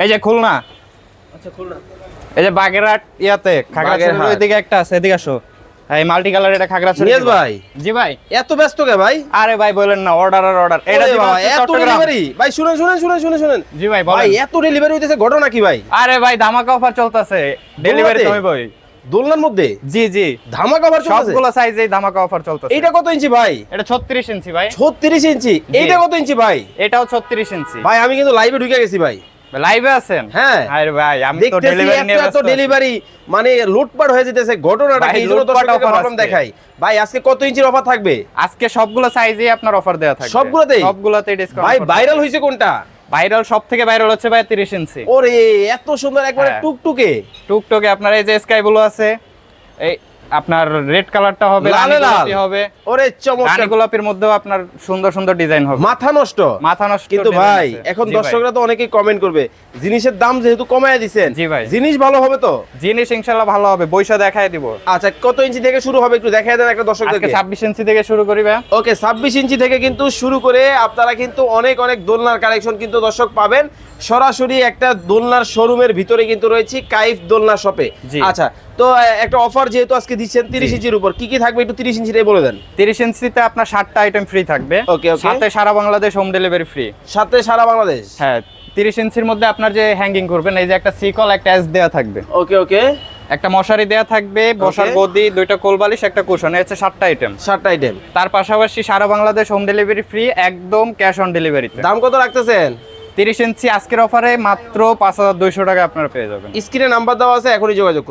এই যে খুলনা। আচ্ছা খুলনা। এই যে বাগেরহাট ইয়াতে খাগড়াছড়ির। ওইদিকে একটা আছে এদিকে আসো। এই মাল্টি কালার এটা খাগড়াছড়ি নিয়াজ ভাই। জি ভাই। এত ব্যস্ত কে ভাই? আরে ভাই বলেন না অর্ডার আর অর্ডার এটা দিবেন এত ডেলিভারি ভাই শুনেন শুনেন শুনেন শুনেন শুনেন। জি ভাই ভাই এত ডেলিভারি হইতেছে ঘটনা কি ভাই? আরে ভাই ধামাকা অফার চলতেছে। ডেলিভারি তুমি ভাই দোলনার মধ্যে? জি জি। ধামাকা অফার চলতেছে? সবগুলো সাইজেই ধামাকা অফার চলতেছে। এইটা কত ইঞ্চি ভাই? এটা 36 ইঞ্চি ভাই। 36 ইঞ্চি। এইটা কত ইঞ্চি ভাই? এটাও 36 ইঞ্চি। ভাই আমি কিন্তু লাইভে ঢুকে গেছি ভাই। লাইভে আছেন? হ্যাঁ। আরে ভাই আমি তো ডেলিভারি নিয়ে ব্যস্ত ডেলিভারি মানে লুটপাট হয়ে যেতেছে ঘটনাটা কি জন্য ভাবলাম আজকে। দেখাই। ভাই আজকে কত ইঞ্চির অফার থাকবে? আজকে সবগুলো সাইজেই আপনার অফার দেওয়া থাকবে। সবগুলোতেই? সবগুলোতে ডিসকাউন্ট ভাই ভাইরাল হয়েছে কোনটা? ভাইরাল সব থেকে ভাইরাল হচ্ছে ভাই 30 ইঞ্চি। ওরে এত সুন্দর একবারে হ্যাঁ। টুকটুকে। আপনার এই যে স্কাই ব্লু আছে এই আপনার রেড কালারটা হবে লালে লাল। হবে। ওরে চমৎকার। রানী গোলাপির মধ্যেও আপনার সুন্দর সুন্দর ডিজাইন হবে। মাথা নষ্ট। মাথা নষ্ট কিন্তু ভাই এখন দর্শকরা তো অনেকেই কমেন্ট করবে জিনিসের দাম যেহেতু কমায় দিছেন জি ভাই। জিনিস ভালো হবে তো? জিনিস ইনশাআল্লাহ ভালো হবে বৈশা দেখায় দিব। আচ্ছা কত ইঞ্চি থেকে শুরু হবে একটু দেখায় দেন একটা দর্শকদেরকে। 26 ইঞ্চি থেকে শুরু করি ভাই। ওকে ছাব্বিশ ইঞ্চি থেকে কিন্তু শুরু করে আপনারা কিন্তু অনেক অনেক দোলনার কালেকশন কিন্তু দর্শক পাবেন। সরাসরি একটা দোলনার শোরুমের ভিতরে কিন্তু রয়েছে কাইফ দোলনা শপে আচ্ছা তো একটা অফার যেহেতু আজকে দিচ্ছেন তিরিশ। ইঞ্চির উপর কি কি থাকবে একটু তিরিশ ইঞ্চিটাই বলে দেন? 30 ইঞ্চিতে আপনার 60টা আইটেম ফ্রি থাকবে। Okay. সাথে সারা বাংলাদেশ হোম ডেলিভারি ফ্রি সাথে সারা বাংলাদেশ? হ্যাঁ 30 ইঞ্চির মধ্যে আপনার যে হ্যাঙ্গিং করবেন এই যে একটা সিকল একটা এস দেয়া থাকবে। ওকে ওকে একটা মশারি দেয়া থাকবে বসার. গদি দুইটা কোলবালিশ একটা কুশন এই হচ্ছে সাতটা আইটেম সাতটা আইটেম তার পাশাপাশি সারা বাংলাদেশ হোম ডেলিভারি ফ্রি একদম ক্যাশ অন ডেলিভারিতে দাম কত রাখতেছেন? তিরিশ ইঞ্চি আজকের অফারে মাত্র পাঁচ হাজার দুইশো টাকা আপনারা পেয়ে যাবেন। স্ক্রিনে নাম্বার দেওয়া আছে এখনই যোগাযোগ করুন।